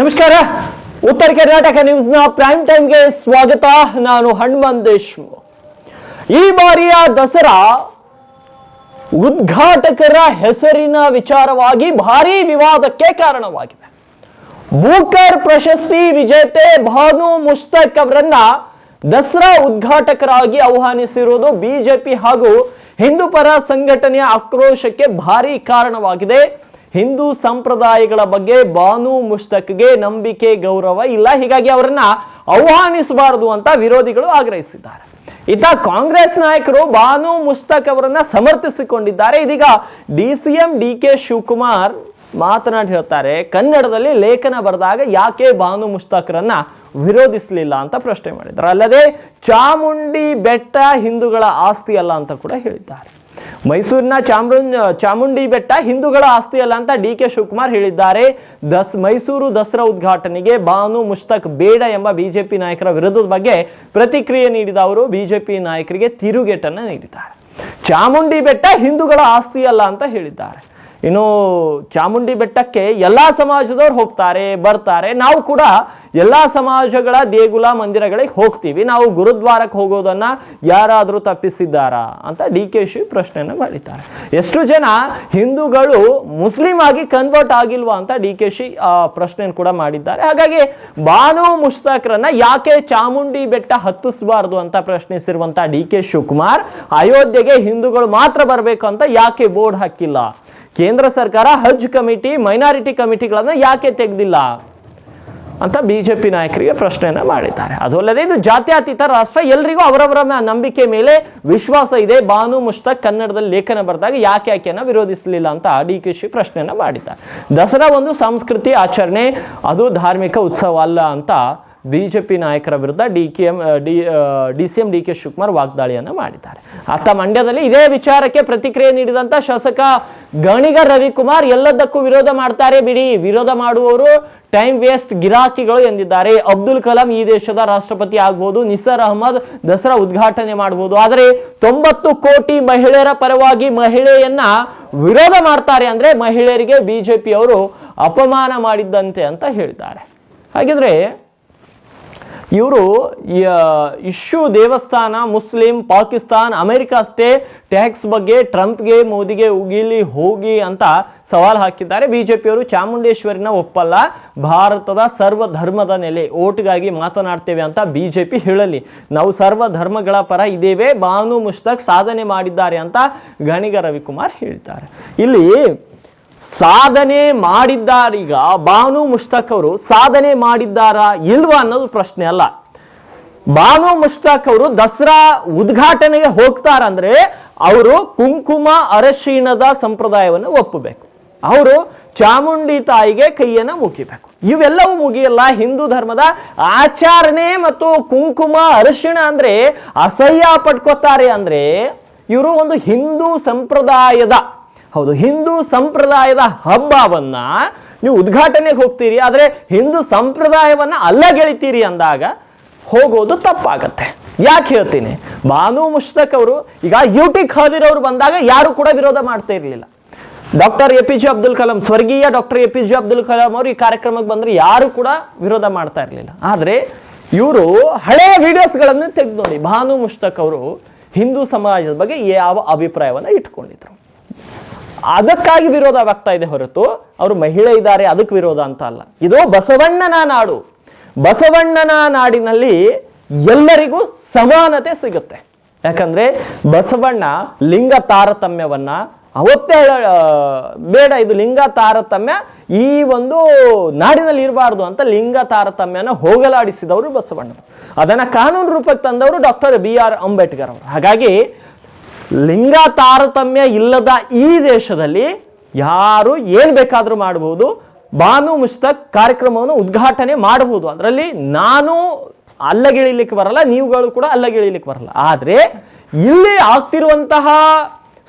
ನಮಸ್ಕಾರ. ಉತ್ತರ ಕರ್ನಾಟಕ ನ್ಯೂಸ್ನ ಪ್ರೈಮ್ ಟೈಮ್ಗೆ ಸ್ವಾಗತ. ನಾನು ಹನುಮಂತ್ ದೇಶ್ಮುಖ್. ಈ ಬಾರಿಯ ದಸರಾ ಉದ್ಘಾಟಕರ ಹೆಸರಿನ ವಿಚಾರವಾಗಿ ಭಾರಿ ವಿವಾದಕ್ಕೆ ಕಾರಣವಾಗಿದೆ. ಬೂಕರ್ ಪ್ರಶಸ್ತಿ ವಿಜೇತೆ ಭಾನು ಮುಷ್ತಕ್ ಅವರನ್ನ ದಸರಾ ಉದ್ಘಾಟಕರಾಗಿ ಆಹ್ವಾನಿಸಿರುವುದು ಬಿಜೆಪಿ ಹಾಗೂ ಹಿಂದೂ ಪರ ಸಂಘಟನೆಯ ಆಕ್ರೋಶಕ್ಕೆ ಭಾರಿ ಕಾರಣವಾಗಿದೆ. ಹಿಂದೂ ಸಂಪ್ರದಾಯಗಳ ಬಗ್ಗೆ ಬಾನು ಮುಷ್ತಕ್ಗೆ ನಂಬಿಕೆ, ಗೌರವ ಇಲ್ಲ. ಹೀಗಾಗಿ ಅವರನ್ನ ಆಹ್ವಾನಿಸಬಾರದು ಅಂತ ವಿರೋಧಿಗಳು ಆಗ್ರಹಿಸಿದ್ದಾರೆ. ಇತ್ತ ಕಾಂಗ್ರೆಸ್ ನಾಯಕರು ಬಾನು ಮುಷ್ತಕ್ ಅವರನ್ನ ಸಮರ್ಥಿಸಿಕೊಂಡಿದ್ದಾರೆ. ಇದೀಗ D C M D K Shivakumar ಮಾತನಾಡಿ ಹೇಳ್ತಾರೆ, ಕನ್ನಡದಲ್ಲಿ ಲೇಖನ ಬರೆದಾಗ ಯಾಕೆ ಬಾನು ಮುಸ್ತಾಕ್ರನ್ನ ವಿರೋಧಿಸಲಿಲ್ಲ ಅಂತ ಪ್ರಶ್ನೆ ಮಾಡಿದ್ದಾರೆ. ಅಲ್ಲದೆ ಚಾಮುಂಡಿ ಬೆಟ್ಟ ಹಿಂದೂಗಳ ಆಸ್ತಿ ಅಲ್ಲ ಅಂತ ಕೂಡ ಹೇಳಿದ್ದಾರೆ. ಮೈಸೂರಿನ ಚಾಮ್ರ ಚಾಮುಂಡಿ ಬೆಟ್ಟ ಹಿಂದೂಗಳ ಆಸ್ತಿ ಅಲ್ಲ ಅಂತ ಡಿ ಕೆ ಶಿವಕುಮಾರ್ ಹೇಳಿದ್ದಾರೆ. ದಸ್, ಮೈಸೂರು ದಸರಾ ಉದ್ಘಾಟನೆಗೆ ಬಾನು ಮುಷ್ತಕ್ ಬೇಡ ಎಂಬ ಬಿಜೆಪಿ ನಾಯಕರ ವಿರೋಧದ ಬಗ್ಗೆ ಪ್ರತಿಕ್ರಿಯೆ ನೀಡಿದ ಅವರು ಬಿಜೆಪಿ ನಾಯಕರಿಗೆ ತಿರುಗೇಟನ್ನು ನೀಡಿದ್ದಾರೆ. ಚಾಮುಂಡಿ ಬೆಟ್ಟ ಹಿಂದೂಗಳ ಆಸ್ತಿ ಅಲ್ಲ ಅಂತ ಹೇಳಿದ್ದಾರೆ. ಇನ್ನು ಚಾಮುಂಡಿ ಬೆಟ್ಟಕ್ಕೆ ಎಲ್ಲ ಸಮಾಜದವ್ರು ಹೋಗ್ತಾರೆ, ಬರ್ತಾರೆ. ನಾವು ಕೂಡ ಎಲ್ಲ ಸಮಾಜಗಳ ದೇಗುಲ ಮಂದಿರಗಳಿಗೆ ಹೋಗ್ತೀವಿ. ನಾವು ಗುರುದ್ವಾರಕ್ಕೆ ಹೋಗೋದನ್ನ ಯಾರಾದರೂ ತಪ್ಪಿಸಿದ್ದಾರಾ ಅಂತ ಡಿ ಕೆ ಶಿ ಪ್ರಶ್ನೆಯನ್ನು ಮಾಡಿದ್ದಾರೆ. ಎಷ್ಟು ಜನ ಹಿಂದೂಗಳು ಮುಸ್ಲಿಂ ಆಗಿ ಕನ್ವರ್ಟ್ ಆಗಿಲ್ವಾ ಅಂತ ಡಿ ಕೆ ಶಿ ಪ್ರಶ್ನೆಯನ್ನು ಕೂಡ ಮಾಡಿದ್ದಾರೆ. ಹಾಗಾಗಿ ಬಾನು ಮುಷ್ತಾಕ್ರನ್ನ ಯಾಕೆ ಚಾಮುಂಡಿ ಬೆಟ್ಟ ಹತ್ತಿಸಬಾರ್ದು ಅಂತ ಪ್ರಶ್ನಿಸಿರುವಂತಹ ಡಿ ಕೆ ಶಿವಕುಮಾರ್, ಅಯೋಧ್ಯೆಗೆ ಹಿಂದೂಗಳು ಮಾತ್ರ ಬರಬೇಕು ಅಂತ ಯಾಕೆ ಬೋರ್ಡ್ ಹಾಕಿಲ್ಲ? ಕೇಂದ್ರ ಸರ್ಕಾರ ಹಜ್ ಕಮಿಟಿ, ಮೈನಾರಿಟಿ ಕಮಿಟಿಗಳನ್ನು ಯಾಕೆ ತೆಗೆದಿಲ್ಲ? ಅಂತ ಬಿಜೆಪಿ ನಾಯಕರಿಗೆ ಪ್ರಶ್ನೆಯನ್ನ ಮಾಡಿದ್ದಾರೆ. ಅದಲ್ಲದೆ ಇದು ಜಾತ್ಯತೀತ ರಾಷ್ಟ್ರ, ಎಲ್ರಿಗೂ ಅವರವರ ನಂಬಿಕೆ ಮೇಲೆ ವಿಶ್ವಾಸ ಇದೆ. ಬಾನು ಮುಷ್ತಾಕ್ ಕನ್ನಡದಲ್ಲಿ ಲೇಖನ ಬರೆದಾಗ ಯಾಕೆ ಆಕೆಯನ್ನ ವಿರೋಧಿಸಲಿಲ್ಲ ಅಂತ ಡಿ ಕೆ ಶಿ ಪ್ರಶ್ನೆಯನ್ನ ಮಾಡಿದ್ದಾರೆ. ದಸರಾ ಒಂದು ಸಂಸ್ಕೃತಿ ಆಚರಣೆ, ಅದು ಧಾರ್ಮಿಕ ಉತ್ಸವ ಅಲ್ಲ ಅಂತ ಬಿಜೆಪಿ ನಾಯಕರ ವಿರುದ್ಧ D K M D D C M D K Shivakumar ವಾಗ್ದಾಳಿಯನ್ನು ಮಾಡಿದ್ದಾರೆ. ಆತ ಮಂಡ್ಯದಲ್ಲಿ ಇದೇ ವಿಚಾರಕ್ಕೆ ಪ್ರತಿಕ್ರಿಯೆ ನೀಡಿದಂತ ಶಾಸಕ ಗಣಿಗ ರವಿಕುಮಾರ್ ಎಲ್ಲದಕ್ಕೂ ವಿರೋಧ ಮಾಡ್ತಾರೆ ಬಿಡಿ. ವಿರೋಧ ಮಾಡುವವರು ಟೈಮ್ ವೇಸ್ಟ್ ಗಿರಾಕಿಗಳು ಎಂದಿದ್ದಾರೆ. ಅಬ್ದುಲ್ ಕಲಾಂ ಈ ದೇಶದ ರಾಷ್ಟ್ರಪತಿ ಆಗ್ಬೋದು, ನಿಸರ್ ಅಹಮದ್ ದಸರಾ ಉದ್ಘಾಟನೆ ಮಾಡಬಹುದು ಆದರೆ ತೊಂಬತ್ತು ಕೋಟಿ ಮಹಿಳೆಯರ ಪರವಾಗಿ ಮಹಿಳೆಯನ್ನ ವಿರೋಧ ಮಾಡ್ತಾರೆ ಅಂದ್ರೆ ಮಹಿಳೆಯರಿಗೆ ಬಿಜೆಪಿ ಅವರು ಅಪಮಾನ ಮಾಡಿದ್ದಂತೆ ಅಂತ ಹೇಳಿದ್ದಾರೆ. ಹಾಗಿದ್ರೆ ಇವರು ಇಶ್ಯೂ ದೇವಸ್ಥಾನ, ಮುಸ್ಲಿಂ, ಪಾಕಿಸ್ತಾನ್, ಅಮೆರಿಕ ಅಷ್ಟೇ, ಟ್ಯಾಕ್ಸ್ ಬಗ್ಗೆ ಟ್ರಂಪ್ಗೆ, ಮೋದಿಗೆ ಉಗಿಲಿ ಹೋಗಿ ಅಂತ ಸವಾಲು ಹಾಕಿದ್ದಾರೆ. ಬಿಜೆಪಿಯವರು ಚಾಮುಂಡೇಶ್ವರಿನ ಒಪ್ಪಲ್ಲ. ಭಾರತದ ಸರ್ವ ಧರ್ಮದ ನೆಲೆ, ಓಟ್ಗಾಗಿ ಮಾತನಾಡ್ತೇವೆ ಅಂತ ಬಿಜೆಪಿ ಹೇಳಲಿ. ನಾವು ಸರ್ವ ಧರ್ಮಗಳ ಪರ ಇದ್ದೇವೆ. ಬಾನು ಮುಷ್ತಾಕ್ ಸಾಧನೆ ಮಾಡಿದ್ದಾರೆ ಅಂತ ಗಣಿಗ ರವಿಕುಮಾರ್ ಹೇಳ್ತಾರೆ. ಇಲ್ಲಿ ಸಾಧನೆ ಮಾಡಿದ್ದಾರೀಗ ಬಾನು ಮುಷ್ತಾಕ್ ಅವರು ಸಾಧನೆ ಮಾಡಿದ್ದಾರಾ ಇಲ್ವಾ ಅನ್ನೋದು ಪ್ರಶ್ನೆ ಅಲ್ಲ. ಬಾನು ಮುಷ್ತಾಕ್ ಅವರು ದಸರಾ ಉದ್ಘಾಟನೆಗೆ ಹೋಗ್ತಾರಂದ್ರೆ ಅವರು ಕುಂಕುಮ ಅರಶಿಣದ ಸಂಪ್ರದಾಯವನ್ನು ಒಪ್ಪಬೇಕು. ಅವರು ಚಾಮುಂಡಿ ತಾಯಿಗೆ ಕೈಯನ್ನ ಮುಗಿಬೇಕು. ಇವೆಲ್ಲವೂ ಮುಗಿಯಲ್ಲ. ಹಿಂದೂ ಧರ್ಮದ ಆಚರಣೆ ಮತ್ತು ಕುಂಕುಮ ಅರಶಿಣ ಅಂದ್ರೆ ಅಸಹ್ಯ ಪಟ್ಕೋತಾರೆ ಅಂದ್ರೆ ಇವರು ಒಂದು ಹಿಂದೂ ಸಂಪ್ರದಾಯದ ಹೌದು, ಹಿಂದೂ ಸಂಪ್ರದಾಯದ ಹಬ್ಬವನ್ನ ನೀವು ಉದ್ಘಾಟನೆಗೆ ಹೋಗ್ತೀರಿ, ಆದ್ರೆ ಹಿಂದೂ ಸಂಪ್ರದಾಯವನ್ನ ಅಲ್ಲಗೆಳಿತೀರಿ ಅಂದಾಗ ಹೋಗೋದು ತಪ್ಪಾಗತ್ತೆ. ಯಾಕೆ ಹೇಳ್ತೀನಿ? ಬಾನು ಮುಷ್ತಕ್ ಅವರು, ಈಗ ಯು ಟಿ ಖಾದಿರ್ ಬಂದಾಗ ಯಾರು ಕೂಡ ವಿರೋಧ ಮಾಡ್ತಾ ಇರಲಿಲ್ಲ. Doctor A P J Abdul Kalam ಸ್ವರ್ಗೀಯ doctor A P J Abdul Kalam ಅವರು ಈ ಕಾರ್ಯಕ್ರಮಕ್ಕೆ ಬಂದ್ರೆ ಯಾರು ಕೂಡ ವಿರೋಧ ಮಾಡ್ತಾ ಇರಲಿಲ್ಲ. ಆದ್ರೆ ಇವರು ಹಳೆಯ ವಿಡಿಯೋಸ್ಗಳನ್ನು ತೆಗೆದು ನೋಡಿ, ಭಾನು ಮುಷ್ತಕ್ ಅವರು ಹಿಂದೂ ಸಮಾಜದ ಬಗ್ಗೆ ಯಾವ ಅಭಿಪ್ರಾಯವನ್ನ ಇಟ್ಕೊಂಡಿದ್ರು. ಅದಕ್ಕಾಗಿ ವಿರೋಧ ಆಗ್ತಾ ಇದೆ ಹೊರತು ಅವರು ಮಹಿಳೆ ಇದ್ದಾರೆ, ಅದಕ್ಕೆ ವಿರೋಧ ಅಂತ ಅಲ್ಲ. ಇದು ಬಸವಣ್ಣನ ನಾಡು. ಬಸವಣ್ಣನ ನಾಡಿನಲ್ಲಿ ಎಲ್ಲರಿಗೂ ಸಮಾನತೆ ಸಿಗುತ್ತೆ. ಯಾಕಂದ್ರೆ ಬಸವಣ್ಣ ಲಿಂಗ ತಾರತಮ್ಯವನ್ನ ಅವತ್ತೇ ಬೇಡ, ಇದು ಲಿಂಗ ತಾರತಮ್ಯ ಈ ಒಂದು ನಾಡಿನಲ್ಲಿ ಇರಬಾರ್ದು ಅಂತ ಲಿಂಗ ತಾರತಮ್ಯನ ಹೋಗಲಾಡಿಸಿದವರು ಬಸವಣ್ಣ. ಅದನ್ನ ಕಾನೂನು ರೂಪಕ್ಕೆ ತಂದವರು ಡಾಕ್ಟರ್ ಬಿ ಆರ್ ಅಂಬೇಡ್ಕರ್ ಅವರು. ಹಾಗಾಗಿ ಲಿಂಗ ತಾರತಮ್ಯ ಇಲ್ಲದ ಈ ದೇಶದಲ್ಲಿ ಯಾರು ಏನ್ ಬೇಕಾದರೂ ಮಾಡಬಹುದು ಬಾನು ಮುಸ್ತಕ್ ಕಾರ್ಯಕ್ರಮವನ್ನು ಉದ್ಘಾಟನೆ ಮಾಡಬಹುದು ಅದರಲ್ಲಿ ನಾನು ಅಲ್ಲಗಿಳಿಲಿಕ್ಕೆ ಬರಲ್ಲ, ನೀವುಗಳು ಕೂಡ ಅಲ್ಲಗಿಳಿಲಿಕ್ಕೆ ಬರಲ್ಲ. ಆದರೆ ಇಲ್ಲಿ ಆಗ್ತಿರುವಂತಹ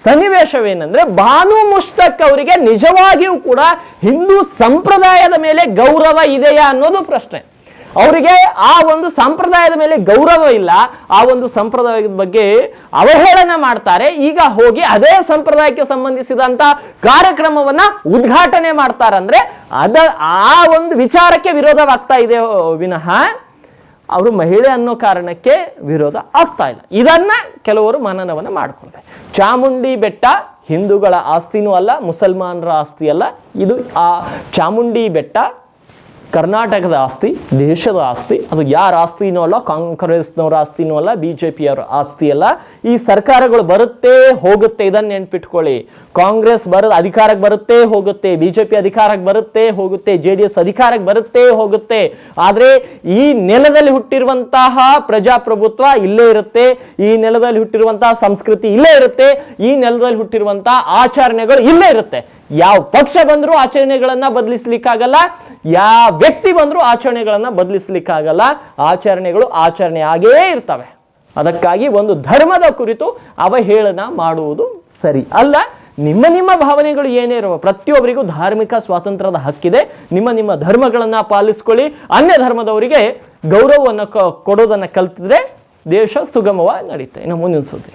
ಸನ್ನಿವೇಶವೇನೆಂದ್ರೆ ಬಾನು ಮುಸ್ತಕ್ ಅವರಿಗೆ ನಿಜವಾಗಿಯೂ ಕೂಡ ಹಿಂದೂ ಸಂಪ್ರದಾಯದ ಮೇಲೆ ಗೌರವ ಇದೆಯಾ ಅನ್ನೋದು ಪ್ರಶ್ನೆ. ಅವರಿಗೆ ಆ ಒಂದು ಸಂಪ್ರದಾಯದ ಮೇಲೆ ಗೌರವ ಇಲ್ಲ. ಆ ಒಂದು ಸಂಪ್ರದಾಯದ ಬಗ್ಗೆ ಅವಹೇಳನ ಮಾಡ್ತಾರೆ. ಈಗ ಹೋಗಿ ಅದೇ ಸಂಪ್ರದಾಯಕ್ಕೆ ಸಂಬಂಧಿಸಿದಂತ ಕಾರ್ಯಕ್ರಮವನ್ನ ಉದ್ಘಾಟನೆ ಮಾಡ್ತಾರಂದ್ರೆ ಅದ ಆ ಒಂದು ವಿಚಾರಕ್ಕೆ ವಿರೋಧವಾಗ್ತಾ ಇದೆ ವಿನಃ ಅವರು ಮಹಿಳೆ ಅನ್ನೋ ಕಾರಣಕ್ಕೆ ವಿರೋಧ ಆಗ್ತಾ ಇಲ್ಲ. ಇದನ್ನ ಕೆಲವರು ಮನನವನ್ನ ಮಾಡ್ಕೊಳ್ತಾರೆ ಚಾಮುಂಡಿ ಬೆಟ್ಟ ಹಿಂದೂಗಳ ಆಸ್ತಿನೂ ಅಲ್ಲ, ಮುಸಲ್ಮಾನರ ಆಸ್ತಿ ಅಲ್ಲ. ಇದು ಆ ಚಾಮುಂಡಿ ಬೆಟ್ಟ ಕರ್ನಾಟಕದ ಆಸ್ತಿ, ದೇಶದ ಆಸ್ತಿ, ಅದು ಯಾರ ಆಸ್ತಿನೂ ಅಲ್ಲ ಕಾಂಗ್ರೆಸ್ನವರ ಆಸ್ತಿನೂ ಅಲ್ಲ ಬಿ ಜೆ ಪಿಯವರ ಆಸ್ತಿ ಅಲ್ಲ. ಈ ಸರ್ಕಾರಗಳು ಬರುತ್ತೆ ಹೋಗುತ್ತೆ ಇದನ್ನ ನೆನ್ಪಿಟ್ಕೊಳ್ಳಿ. ಕಾಂಗ್ರೆಸ್ ಬರ, ಅಧಿಕಾರಕ್ಕೆ ಬರುತ್ತೆ ಹೋಗುತ್ತೆ ಬಿ ಜೆ ಪಿ ಅಧಿಕಾರಕ್ಕೆ ಬರುತ್ತೆ ಹೋಗುತ್ತೆ, ಜೆ ಡಿ ಎಸ್ ಅಧಿಕಾರಕ್ಕೆ ಬರುತ್ತೆ ಹೋಗುತ್ತೆ. ಆದ್ರೆ ಈ ನೆಲದಲ್ಲಿ ಹುಟ್ಟಿರುವಂತಹ ಪ್ರಜಾಪ್ರಭುತ್ವ ಇಲ್ಲೇ ಇರುತ್ತೆ, ಈ ನೆಲದಲ್ಲಿ ಹುಟ್ಟಿರುವಂತಹ ಸಂಸ್ಕೃತಿ ಇಲ್ಲೇ ಇರುತ್ತೆ, ಈ ನೆಲದಲ್ಲಿ ಹುಟ್ಟಿರುವಂತಹ ಆಚರಣೆಗಳು ಇಲ್ಲೇ ಇರುತ್ತೆ. ಯಾವ ಪಕ್ಷ ಬಂದರೂ ಆಚರಣೆಗಳನ್ನ ಬದಲಿಸ್ಲಿಕ್ಕಾಗಲ್ಲ, ಯಾವ ವ್ಯಕ್ತಿ ಬಂದರೂ ಆಚರಣೆಗಳನ್ನ ಬದಲಿಸ್ಲಿಕ್ಕಾಗಲ್ಲ, ಆಚರಣೆಗಳು ಆಚರಣೆ ಆಗೇ ಇರ್ತವೆ. ಅದಕ್ಕಾಗಿ ಒಂದು ಧರ್ಮದ ಕುರಿತು ಅವಹೇಳನ ಮಾಡುವುದು ಸರಿ. ಅಲ್ಲ, ನಿಮ್ಮ ನಿಮ್ಮ ಭಾವನೆಗಳು ಏನೇ ಇರುವ, ಪ್ರತಿಯೊಬ್ಬರಿಗೂ ಧಾರ್ಮಿಕ ಸ್ವಾತಂತ್ರ್ಯದ ಹಕ್ಕಿದೆ. ನಿಮ್ಮ ನಿಮ್ಮ ಧರ್ಮಗಳನ್ನ ಪಾಲಿಸ್ಕೊಳ್ಳಿ. ಅನ್ಯ ಧರ್ಮದವರಿಗೆ ಗೌರವವನ್ನು ಕೊಡೋದನ್ನು ಕಲ್ತಿದ್ರೆ ದೇಶ ಸುಗಮವಾಗಿ ನಡೀತೆ. ಇನ್ನು ಮುಂದಿನ ಸುದ್ದಿ.